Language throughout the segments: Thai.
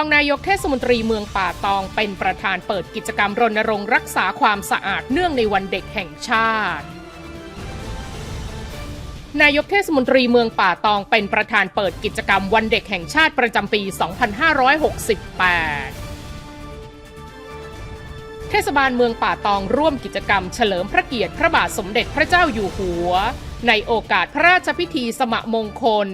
องนายกเทศมนตรีเมืองป่าตองเป็นประธานเปิดกิจกรรมรณรงค์รักษาความสะอาดเนื่องในวันเด็กแห่งชาตินายกเทศมนตรีเมืองป่าตองเป็นประธานเปิดกิจกรรมวันเด็กแห่งชาติประจำปี 2568 เทศบาลเมืองป่าตองร่วมกิจกรรมเฉลิมพระเกียรติพระบาทสมเด็จพระเจ้าอยู่หัว ในโอกาสพระราชพิธีสมมงคล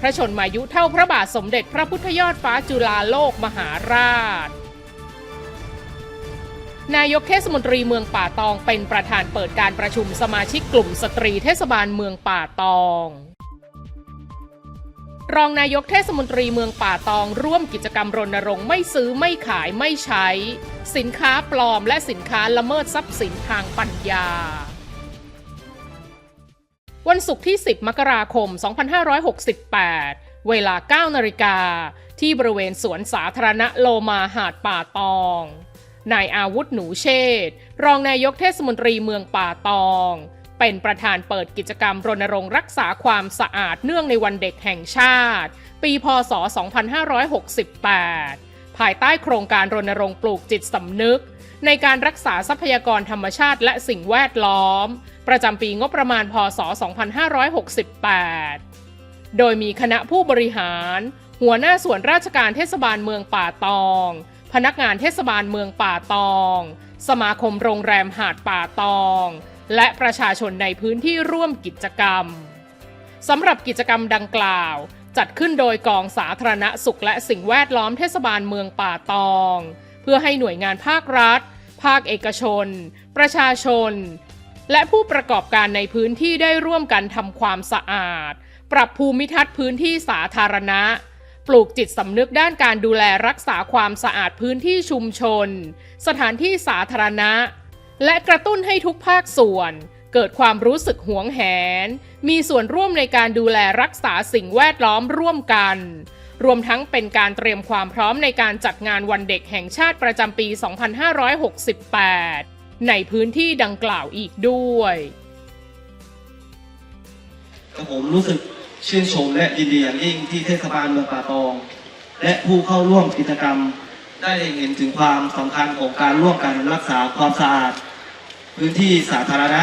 พระชนมายุเท่าพระบาทสมเด็จพระพุทธยอดฟ้าจุฬาโลกมหาราช นายกเทศมนตรีเมืองป่าตองเป็นประธานเปิดการประชุมสมาชิกกลุ่มสตรีเทศบาลเมืองป่าตองรองนายกเทศมนตรีเมืองป่าตองร่วมกิจกรรมรณรงค์ไม่ซื้อไม่ขายไม่ใช้ สินค้าปลอมและสินค้าละเมิดทรัพย์สินทางปัญญา วันศุกร์ที่ 10 มกราคม 2568 เวลา 9 นาฬิกา ที่บริเวณสวนสาธารณะโลมาหาดป่าตอง นายอาวุธหนูเชษฐ์รองนายกเทศมนตรีเมืองป่าตอง เป็นประธานเปิดกิจกรรมรณรงค์รักษาความสะอาดเนื่องในวันเด็กแห่งชาติ ปีพศ 2568 ภายใต้โครงการรณรงค์ปลูกจิตสำนึก ในการรักษาทรัพยากรธรรมชาติและสิ่งแวดล้อม ประจำปีงบประมาณพศ 2568 โดยมีคณะผู้บริหาร หัวหน้าส่วนราชการเทศบาลเมืองป่าตอง พนักงานเทศบาลเมืองป่าตอง สมาคมโรงแรมหาดป่าตอง และประชาชนในพื้นที่ร่วมกิจกรรมสำหรับกิจกรรมดังกล่าว จัดขึ้นโดยกองสาธารณสุขและสิ่งแวดล้อมเทศบาลเมืองป่าตอง พื่อให้หน่วยงานภาครัฐ ภาคเอกชน ประชาชน และผู้ประกอบการในพื้นที่ได้ร่วมกันทำความสะอาด ปรับภูมิทัศน์พื้นที่สาธารณะ ปลูกจิตสำนึกด้านการดูแลรักษาความสะอาดพื้นที่ชุมชน สถานที่สาธารณะ และกระตุ้นให้ทุกภาคส่วนเกิดความรู้สึกหวงแหน มีส่วนร่วมในการดูแลรักษาสิ่งแวดล้อมร่วมกัน รวมทั้งเป็นการเตรียมความพร้อมในการจัดงานวันเด็กแห่งชาติประจำปี 2568 ในพื้นที่ดังกล่าวอีกด้วยผมรู้สึกชื่นชมและยินดีอย่างยิ่งที่เทศบาลเมืองป่าตอง และผู้เข้าร่วมกิจกรรม ได้เห็นถึงความสำคัญของการร่วมกันรักษาความสะอาด พื้นที่สาธารณะ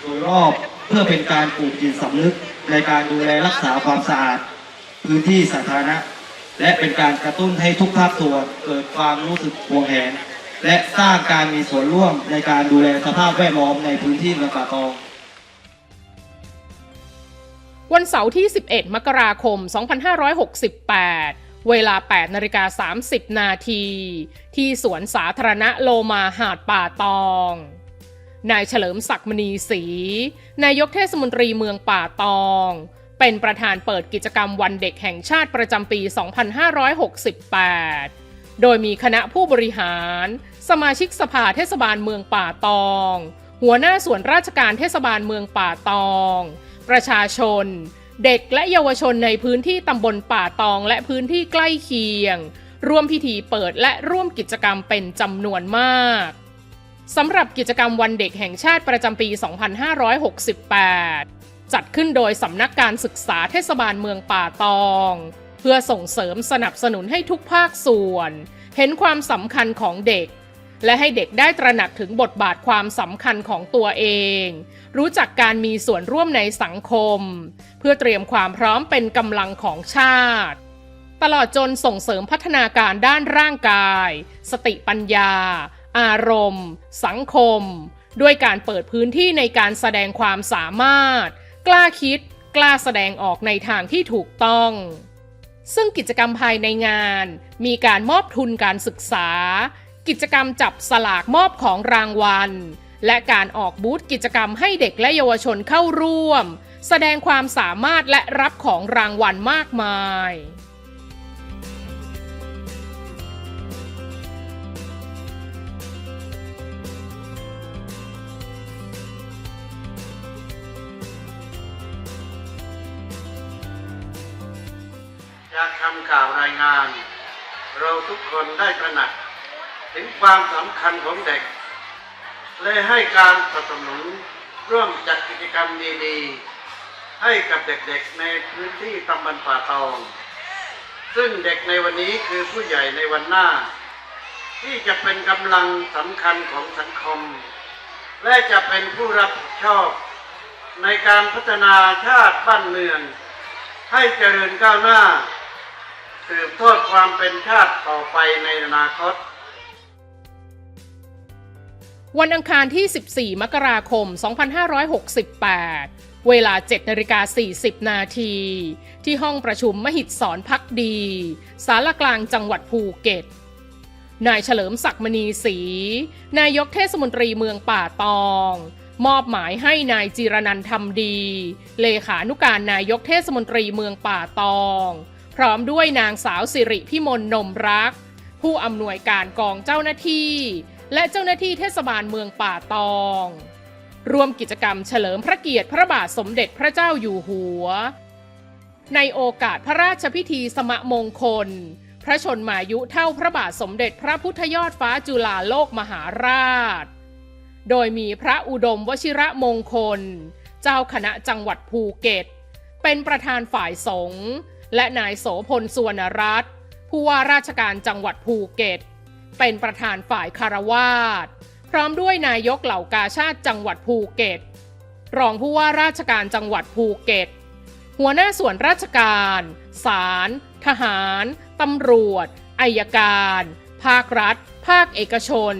โดยรอบเพื่อเป็นการปลูกจิตสำนึกในการดูแลรักษาความสะอาด พื้นที่สาธารณะ และเป็นการกระตุ้นให้ทุกภาคส่วนเกิดความรู้สึกห่วงแหน และสร้างการมีส่วนร่วมในการดูแลสภาพแวดล้อมในพื้นที่เมืองป่าตองวันเสาร์ที่ 11 มกราคม 2568 เวลา 8นาฬิกา30 นาที ที่สวนสาธารณะโลมาหาดป่าตอง นายเฉลิมศักดิ์มณีศรี นายกเทศมนตรีเมืองป่าตอง เป็นประธานเปิดกิจกรรมวันเด็กแห่งชาติประจำปี 2568 โดยมีคณะผู้บริหาร สมาชิกสภาเทศบาลเมืองป่าตอง หัวหน้าส่วนราชการเทศบาลเมืองป่าตอง ประชาชน เด็กและเยาวชนในพื้นที่ตำบลป่าตองและพื้นที่ใกล้เคียง ร่วมพิธีเปิดและร่วมกิจกรรมเป็นจำนวนมากสำหรับกิจกรรมวันเด็กแห่งชาติประจำปี 2568 จัดขึ้นโดยสำนักการศึกษาเทศบาลเมืองป่าตอง เพื่อส่งเสริมสนับสนุนให้ทุกภาคส่วน เห็นความสำคัญของเด็ก และให้เด็กได้ตระหนักถึงบทบาทความสำคัญของตัวเอง รู้จักการมีส่วนร่วมในสังคม เพื่อเตรียมความพร้อมเป็นกำลังของชาติ ตลอดจนส่งเสริมพัฒนาการด้านร่างกาย สติปัญญา อารมณ์ สังคมด้วยการเปิดพื้นที่ในการแสดงความสามารถ กล้าคิด กล้าแสดงออกในทางที่ถูกต้อง ซึ่งกิจกรรมภายในงาน มีการมอบทุนการศึกษา กิจกรรมจับสลากมอบของรางวัล และการออกบูธกิจกรรมให้เด็กและเยาวชนเข้าร่วม แสดงความสามารถและรับของรางวัลมากมาย จากคำกล่าวรายงาน เราทุกคนได้ตระหนัก ถึงความสำคัญของเด็กและให้การสนับสนุนร่วมจัดกิจกรรมดีๆ ให้กับเด็กๆในพื้นที่ตำบลป่าตอง ซึ่งเด็กในวันนี้คือผู้ใหญ่ในวันหน้า ที่จะเป็นกำลังสำคัญของสังคม และจะเป็นผู้รับผิดชอบในการพัฒนาชาติบ้านเมือง ให้เจริญก้าวหน้า สืบทอดความเป็นชาติต่อไปในอนาคต วันอังคารที่ 14 มกราคม 2568 เวลา 7นาฬิกา40 นาที ที่ห้องประชุมมหิดสอนพักดี สารกลางจังหวัดภูเก็ตนายเฉลิมศักดิ์มณีศรีนายกเทศมนตรีเมืองป่าตอง มอบหมายให้นายจีรนันท์ทำดี เลขานุการนายกเทศมนตรีเมืองป่าตอง ร้อมด้วยนางสาวสิริพิมลนมรัก ผู้อำนวยการกองเจ้าหน้าที่ และเจ้าหน้าที่เทศบาลเมืองป่าตองร่วมกิจกรรมเฉลิมพระเกียรติพระบาทสมเด็จพระเจ้าอยู่หัว ในโอกาสพระราชพิธีสมมงคล พระชนมายุเท่าพระบาทสมเด็จพระพุทธยอดฟ้าจุฬาโลกมหาราช โดยมีพระอุดมวชิระมงคล เจ้าคณะจังหวัดภูเก็ต เป็นประธานฝ่ายสงฆ์และนายโสพลสุวรรณรัตน์ผู้ว่าราชการจังหวัดภูเก็ต เป็นประธานฝ่ายคารวาสพร้อมด้วยนายกเหล่ากาชาติจังหวัดภูเก็ต รองผู้ว่าราชการจังหวัดภูเก็ต หัวหน้าส่วนราชการ ศาล ทหาร ตำรวจ อายการ ภาครัฐ ภาคเอกชน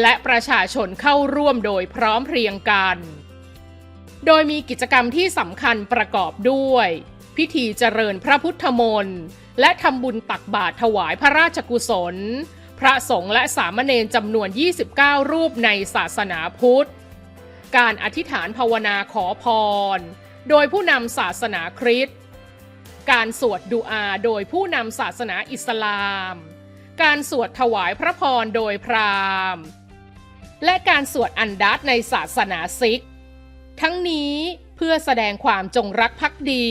และประชาชนเข้าร่วมโดยพร้อมเพรียงกัน โดยมีกิจกรรมที่สำคัญประกอบด้วย พิธีเจริญพระพุทธมนต์และทำบุญตักบาตรถวายพระราชกุศล พระสงฆ์และสามเณรจำนวน 29 รูปในศาสนาพุทธ การอธิษฐานภาวนาขอพร โดยผู้นำศาสนาคริสต์การสวดดุอาโดยผู้นำศาสนาอิสลาม การสวดถวายพระพรโดยพราหมณ์ และการสวดอันดัตในศาสนาซิก ทั้งนี้เพื่อแสดงความจงรักภักดี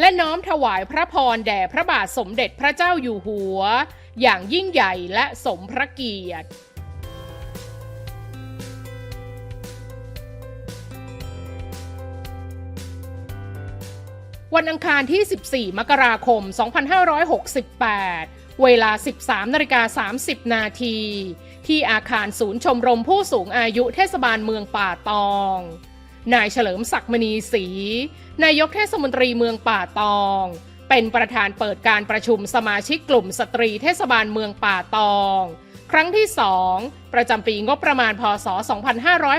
และน้อมถวายพระพรแด่พระบาทสมเด็จพระเจ้าอยู่หัว อย่างยิ่งใหญ่และสมพระเกียรติวันอังคารที่ 14 มกราคม 2568 เวลา 13นาฬิกา30 นาที ที่อาคารศูนย์ชมรมผู้สูงอายุเทศบาลเมืองป่าตอง นายเฉลิมศักดิ์มณีศรีนายกเทศมนตรีเมืองป่าตอง เป็นประธานเปิดการประชุมสมาชิกกลุ่มสตรีเทศบาลเมืองป่าตอง ครั้งที่ 2 ประจำปีงบประมาณพศ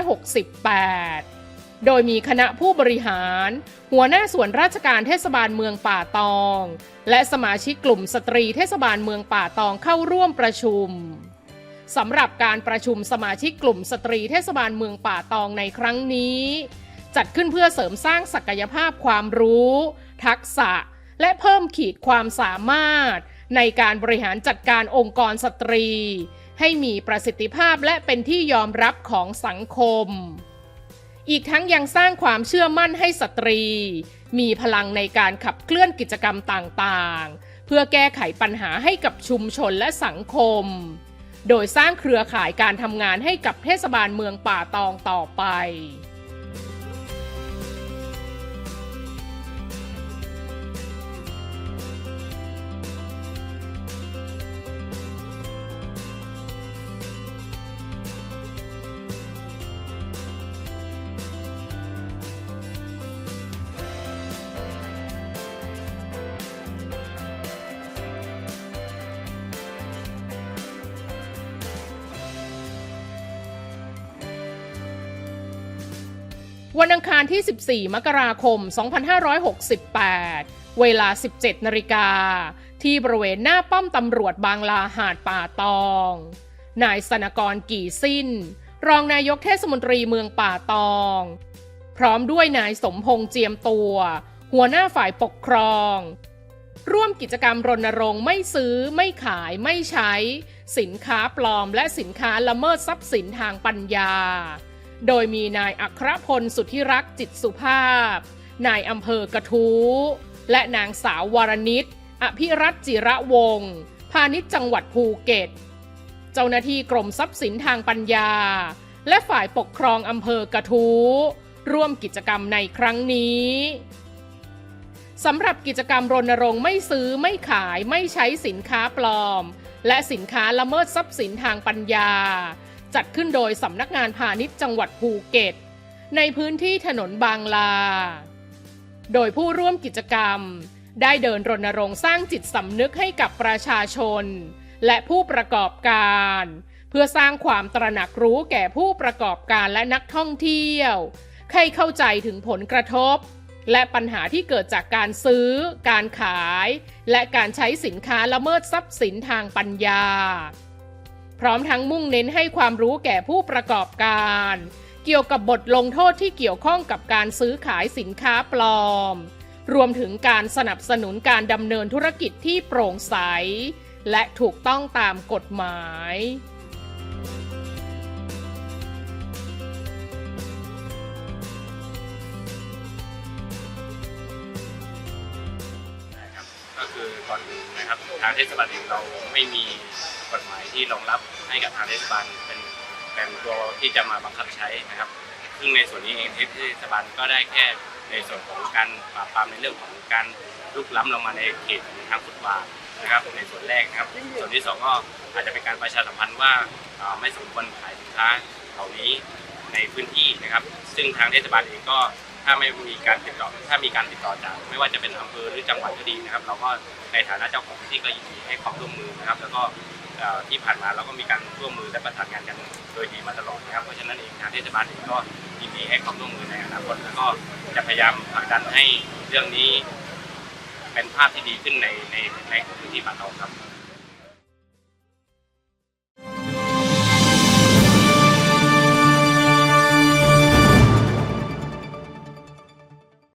2568 โดยมีคณะผู้บริหาร หัวหน้าส่วนราชการเทศบาลเมืองป่าตอง และสมาชิกกลุ่มสตรีเทศบาลเมืองป่าตองเข้าร่วมประชุม สำหรับการประชุมสมาชิกกลุ่มสตรีเทศบาลเมืองป่าตองในครั้งนี้ จัดขึ้นเพื่อเสริมสร้างศักยภาพความรู้ ทักษะ และเพิ่มขีดความสามารถ ในการบริหารจัดการองค์กรสตรี ให้มีประสิทธิภาพและเป็นที่ยอมรับของสังคม อีกทั้งยังสร้างความเชื่อมั่นให้สตรี มีพลังในการขับเคลื่อนกิจกรรมต่างๆ เพื่อแก้ไขปัญหาให้กับชุมชนและสังคม โดยสร้างเครือข่ายการทำงานให้กับเทศบาลเมืองป่าตองต่อไป วันอังคารที่ 14 มกราคม 2568 เวลา 17 นาฬิกา ที่บริเวณหน้าป้อมตำรวจบางลาหาดป่าตอง นายสนกรกี่สิ้น รองนายกเทศมนตรีเมืองป่าตอง พร้อมด้วยนายสมพงษ์เจียมตัว หัวหน้าฝ่ายปกครอง ร่วมกิจกรรมรณรงค์ไม่ซื้อไม่ขายไม่ใช้ สินค้าปลอมและสินค้าละเมิดทรัพย์สินทางปัญญา โดยมีนายอัครพลสุทธิรักจิตสุภาพ นายอำเภอกระทู้ และนางสาววรนิต อภิรัตจิระวงศ์พาณิชย์จังหวัดภูเก็ต เจ้าหน้าที่กรมทรัพย์สินทางปัญญา และฝ่ายปกครองอำเภอกระทู้ ร่วมกิจกรรมในครั้งนี้สำหรับกิจกรรมรณรงค์ไม่ซื้อไม่ขายไม่ใช้สินค้าปลอม และสินค้าละเมิดทรัพย์สินทางปัญญา จัดขึ้นโดยสำนักงานพาณิชย์จังหวัดภูเก็ต ในพื้นที่ถนนบางลา โดยผู้ร่วมกิจกรรม ได้เดินรณรงค์สร้างจิตสำนึกให้กับประชาชน และผู้ประกอบการ เพื่อสร้างความตระหนักรู้แก่ผู้ประกอบการและนักท่องเที่ยวให้เข้าใจถึงผลกระทบ และปัญหาที่เกิดจากการซื้อ การขาย และการใช้สินค้าละเมิดทรัพย์สินทางปัญญา พร้อมทั้งมุ่งเน้นให้ความรู้แก่ผู้ประกอบการ เกี่ยวกับบทลงโทษที่เกี่ยวข้องกับการซื้อขายสินค้าปลอม รวมถึงการสนับสนุนการดำเนินธุรกิจที่โปร่งใส และถูกต้องตามกฎหมายครับก็คือก่อนอื่นนะครับ ทางเทศบาลเองเราไม่มี ฎหมายที่รองรับให้กับทางเทศบาลเป็นเป็นตัวที่จะมาบังคับใช้นะครับ ซึ่งในส่วนนี้เองเทศบาลก็ได้แค่ในส่วนของการปราบปรามในเรื่องของการลุกล้ำลงมาในเขตทางฟุตบาทนะครับ ในส่วนแรกนะครับ ส่วนที่สองก็อาจจะเป็นการประชาสัมพันธ์ว่าไม่สมควรขายสินค้าเหล่านี้ในพื้นที่นะครับ ซึ่งทางเทศบาลเองก็ถ้าไม่มีการติดต่อถ้ามีการติดต่อจากไม่ว่าจะเป็นอำเภอหรือจังหวัดก็ดีนะครับ เราก็ในฐานะเจ้าของที่ก็ยินดีให้ความร่วมมือนะครับ แล้วก็ ที่ผ่านมาเราก็มีการร่วมมือและประสานงานกันโดยดีมาตลอดนะครับ เพราะฉะนั้นเองทางเทศบาลเองก็ยินดีให้ความร่วมมือในอนาคตแล้วก็จะพยายามผลักดันให้เรื่องนี้ เป็นภาพที่ดีขึ้นในในในพื้นที่บ้านเราครับ